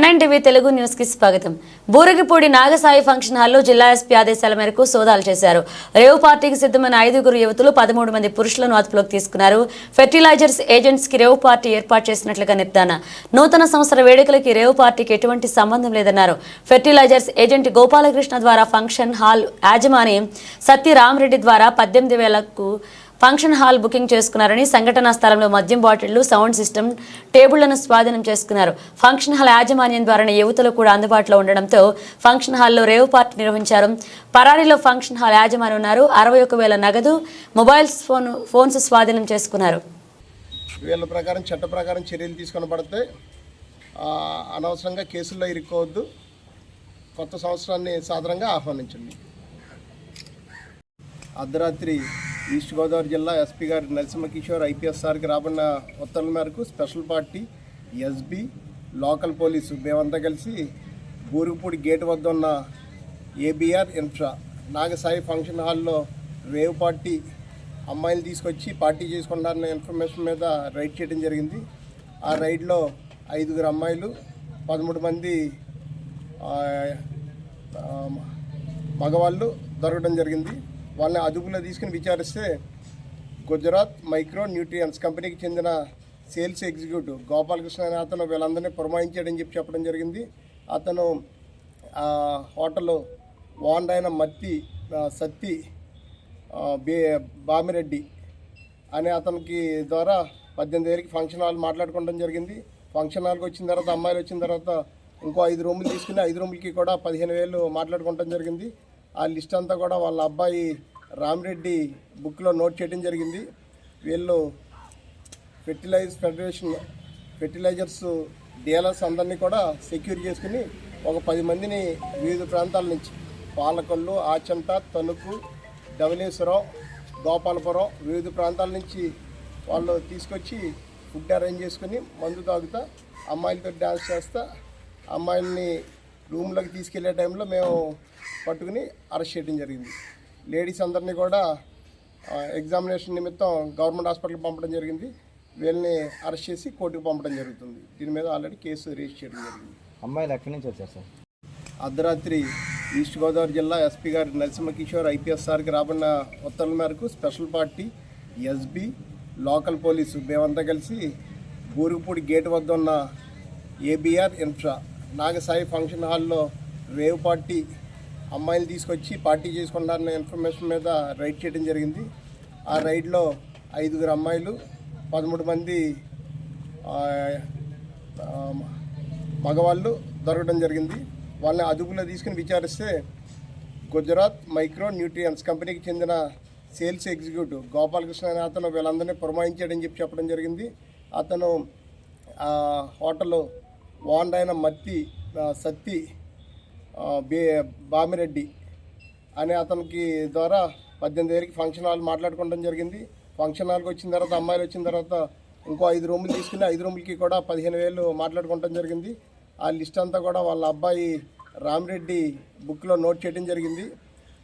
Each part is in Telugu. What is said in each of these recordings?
ఎన్ఎన్టీవీ తెలుగు న్యూస్కి స్వాగతం. బూరగిపూడి నాగసాయి ఫంక్షన్ హాల్లో జిల్లా ఎస్పీ ఆదేశాల మేరకు సోదాలు చేశారు. రేవు పార్టీకి సిద్ధమైన ఐదుగురు యువతులు పదమూడు మంది పురుషులను అదుపులోకి తీసుకున్నారు. ఫెర్టిలైజర్స్ ఏజెంట్స్కి రేవు పార్టీ ఏర్పాటు చేసినట్లుగా నిర్ధారణ నూతన సంవత్సర వేడుకలకి రేవు పార్టీకి ఎటువంటి సంబంధం లేదన్నారు. ఫెర్టిలైజర్స్ ఏజెంట్ గోపాలకృష్ణ ద్వారా ఫంక్షన్ హాల్ యాజమాని సత్యరామరెడ్డి ద్వారా పద్దెనిమిది వేలకు ఫంక్షన్ హాల్ బుకింగ్ చేసుకున్నారని సంఘటనా స్థలంలో మద్యం బాటిళ్ళు సౌండ్ సిస్టమ్ టేబుళ్ళను స్వాధీనం చేసుకున్నారు. ఫంక్షన్ హాల్ యాజమాన్యం ద్వారానే యువతలు కూడా అందుబాటులో ఉండడంతో ఫంక్షన్ హాల్లో రేవ్ పార్టీ నిర్వహించారు. పరారీలో ఫంక్షన్ హాల్ యాజమాని ఉన్నారు. అరవై ఒక వేల నగదు మొబైల్స్ ఫోన్ ఫోన్స్ స్వాధీనం చేసుకున్నారు. వీళ్ళ ప్రకారం చట్ట ప్రకారం చర్యలు తీసుకొని పడితే అనవసరంగా కేసుల్లో ఇరుక్కోవద్దు. కొత్త సంవత్సరాన్ని సాధారణంగా ఆహ్వానించండి. అర్ధరాత్రి ఈస్ట్ గోదావరి జిల్లా ఎస్పీ గారు నరసింహ కిషోర్ ఐపీఎస్ సార్కి రాబడిన ఉత్తర్వుల మేరకు special party SB local police మేమంతా కలిసి బూరుగుపూడి గేట్ వద్ద ఉన్న ఏబిఆర్ ఇన్ఫ్రా నాగసాయి ఫంక్షన్ హాల్లో రేవ్ పార్టీ అమ్మాయిలు తీసుకొచ్చి పార్టీ చేసుకుంటారన్న ఇన్ఫర్మేషన్ మీద రైడ్ చేయడం జరిగింది. ఆ రైడ్లో ఐదుగురు అమ్మాయిలు పదమూడు మంది మగవాళ్ళు దొరకడం జరిగింది. వాళ్ళని అదుపులో తీసుకుని విచారిస్తే గుజరాత్ మైక్రో న్యూట్రియన్స్ కంపెనీకి చెందిన సేల్స్ ఎగ్జిక్యూటివ్ గోపాలకృష్ణ అనే అతను వీళ్ళందరినీ పురమాయించాడని చెప్పి చెప్పడం జరిగింది. అతను హోటల్ ఓనర్ అయిన మత్తి సత్తి బే బామిరెడ్డి అనే అతనికి ద్వారా పద్దెనిమిది వేలకి ఫంక్షన్ హాల్ మాట్లాడుకోవడం జరిగింది. ఫంక్షన్ హాల్కి వచ్చిన తర్వాత అమ్మాయిలు వచ్చిన తర్వాత ఇంకో ఐదు రూములు తీసుకుని ఐదు రూములకి కూడా పదిహేను వేలు మాట్లాడుకోవడం జరిగింది. ఆ లిస్ట్ అంతా కూడా వాళ్ళ అబ్బాయి రామిరెడ్డి బుక్లో నోట్ చేయడం జరిగింది. వీళ్ళు ఫెర్టిలైజ్ ఫెడరేషన్ ఫెర్టిలైజర్స్ డీలర్స్ అందరినీ కూడా సెక్యూర్ చేసుకుని ఒక పది మందిని వివిధ ప్రాంతాల నుంచి పాలకొల్లు ఆచంట తణుకు ధవలేశ్వరం గోపాలపురం వివిధ ప్రాంతాల నుంచి వాళ్ళు తీసుకొచ్చి ఫుడ్ అరేంజ్ చేసుకుని మందు తాగుతా అమ్మాయిలతో డ్యాన్స్ చేస్తా అమ్మాయిల్ని రూమ్లోకి తీసుకెళ్ళే టైంలో మేము పట్టుకుని అరెస్ట్ చేయడం జరిగింది. లేడీస్ అందరినీ కూడా ఎగ్జామినేషన్ నిమిత్తం గవర్నమెంట్ హాస్పిటల్కి పంపడం జరిగింది. వీళ్ళని అరెస్ట్ చేసి కోర్టుకు పంపడం జరుగుతుంది. దీని మీద ఆల్రెడీ కేసు రిజిస్టర్ చేయడం జరిగింది. అమ్మాయిలు ఎక్కడి నుంచి వచ్చారు సార్? అర్ధరాత్రి ఈస్ట్ గోదావరి జిల్లా ఎస్పీ గారు నరసింహ కిషోర్ ఐపీఎస్ సార్కి రాబడిన ఉత్తర్వుల మేరకు special party SB local police మేమంతా కలిసి బూరుగుపూడి గేట్ వద్ద ఉన్న ఏబిఆర్ ఇన్ఫ్రా నాగసాయి ఫంక్షన్ హాల్లో రేవ్ పార్టీ అమ్మాయిలు తీసుకొచ్చి పార్టీ చేసుకున్నారన్న ఇన్ఫర్మేషన్ మీద రైడ్ చేయడం జరిగింది. ఆ రైడ్లో ఐదుగురు అమ్మాయిలు పదమూడు మంది మగవాళ్ళు దొరకడం జరిగింది. వాళ్ళని అదుపులో తీసుకుని విచారిస్తే గుజరాత్ మైక్రో న్యూట్రియన్స్ కంపెనీకి చెందిన సేల్స్ ఎగ్జిక్యూటివ్ గోపాలకృష్ణ అనే అతను వీళ్ళందరినీ పురమాయించాడని చెప్పి చెప్పడం జరిగింది. అతను ఆ, హోటల్ ఓనర్ అయిన మత్తి సత్తి బే బామిరెడ్డి అనే అతనికి ద్వారా పద్దెనిమిది వేలకి ఫంక్షన్ హాల్ మాట్లాడుకోవడం జరిగింది. ఫంక్షన్ హాల్కి వచ్చిన తర్వాత అమ్మాయిలు వచ్చిన తర్వాత ఇంకో ఐదు రూములు తీసుకుని ఐదు రూములకి కూడా పదిహేను వేలు మాట్లాడుకోవడం జరిగింది. ఆ లిస్ట్ అంతా కూడా వాళ్ళ అబ్బాయి రామిరెడ్డి బుక్లో నోట్ చేయడం జరిగింది.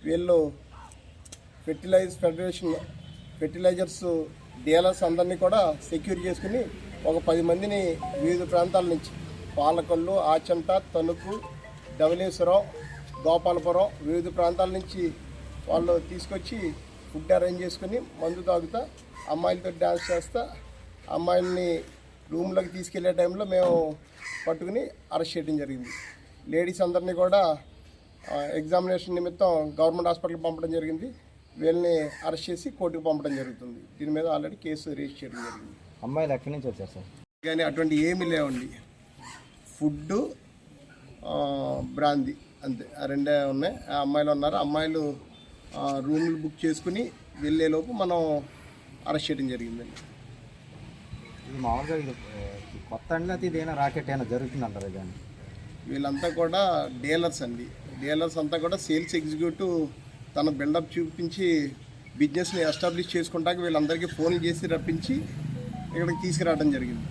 వీళ్ళు ఫెర్టిలైజ్ ఫెడరేషన్ ఫెర్టిలైజర్స్ డీలర్స్ అందరినీ కూడా సెక్యూర్ చేసుకుని ఒక పది మందిని వివిధ ప్రాంతాల నుంచి పాలకొల్లు ఆచంట తణుకు ధవళేశ్వరం గోపాలపురం వివిధ ప్రాంతాల నుంచి వాళ్ళు తీసుకొచ్చి ఫుడ్ అరేంజ్ చేసుకుని మందు తాగుతా అమ్మాయిలతో డ్యాన్స్ చేస్తా అమ్మాయిల్ని రూమ్లోకి తీసుకెళ్ళే టైంలో మేము పట్టుకుని అరెస్ట్ చేయడం జరిగింది. లేడీస్ అందరినీ కూడా ఎగ్జామినేషన్ నిమిత్తం గవర్నమెంట్ హాస్పిటల్కి పంపడం జరిగింది. వీళ్ళని అరెస్ట్ చేసి కోర్టుకు పంపడం జరుగుతుంది. దీని మీద ఆల్రెడీ కేసు రిజిస్టర్ చేయడం జరిగింది. అమ్మాయిలు ఎక్కడి నుంచి వచ్చారు సార్? కానీ అటువంటి ఏమీ లేవండి. Food brandy. అంతే. ఆ రెండే ఉన్నాయి. ఆ అమ్మాయిలు ఉన్నారు. అమ్మాయిలు రూములు బుక్ చేసుకుని వెళ్ళేలోపు మనం అరెస్ట్ చేయడం జరిగిందండి. ఇది మామూలుగా కొత్త అండి ఇదేనా రాకెట్ అయినా జరుగుతుందంటారు కానీ వీళ్ళంతా కూడా డీలర్స్ అండి. డీలర్స్ అంతా కూడా సేల్స్ ఎగ్జిక్యూటివ్ తన బిల్డప్ చూపించి బిజినెస్ని ఎస్టాబ్లిష్ చేసుకుంటాక వీళ్ళందరికీ ఫోన్లు చేసి రప్పించి ఇక్కడికి తీసుకురావడం జరిగింది.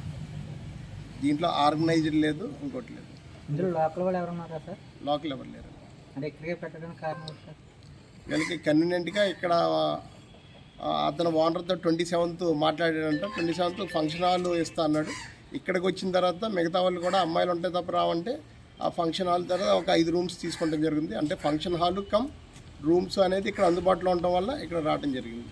దీంట్లో ఆర్గనైజ్డ్ లేదు ఇంకోటి లేదు. ఇందులో లోకల్ వాళ్ళు ఎవరు ఉన్నారా సార్? లోకల్ ఎవరు లేరు. అంటే ఇక్కడికే పెట్టడానికి కారణం ఏంటి సార్? వీళ్ళకి కన్వీనియంట్గా ఇక్కడ అతను ఓనర్తో ట్వంటీ సెవెంత్ మాట్లాడాడంట. ట్వంటీ సెవెంత్ ఫంక్షన్ హాల్ ఇస్తా అన్నాడు. ఇక్కడికి వచ్చిన తర్వాత మిగతా వాళ్ళు కూడా అమ్మాయిలు ఉంటే తప్ప రావంటే ఆ ఫంక్షన్ హాల్ తర్వాత ఒక ఐదు రూమ్స్ తీసుకోవడం జరిగింది. అంటే ఫంక్షన్ హాల్ కమ్ రూమ్స్ అనేది ఇక్కడ అందుబాటులో ఉండటం వల్ల ఇక్కడ రావడం జరిగింది.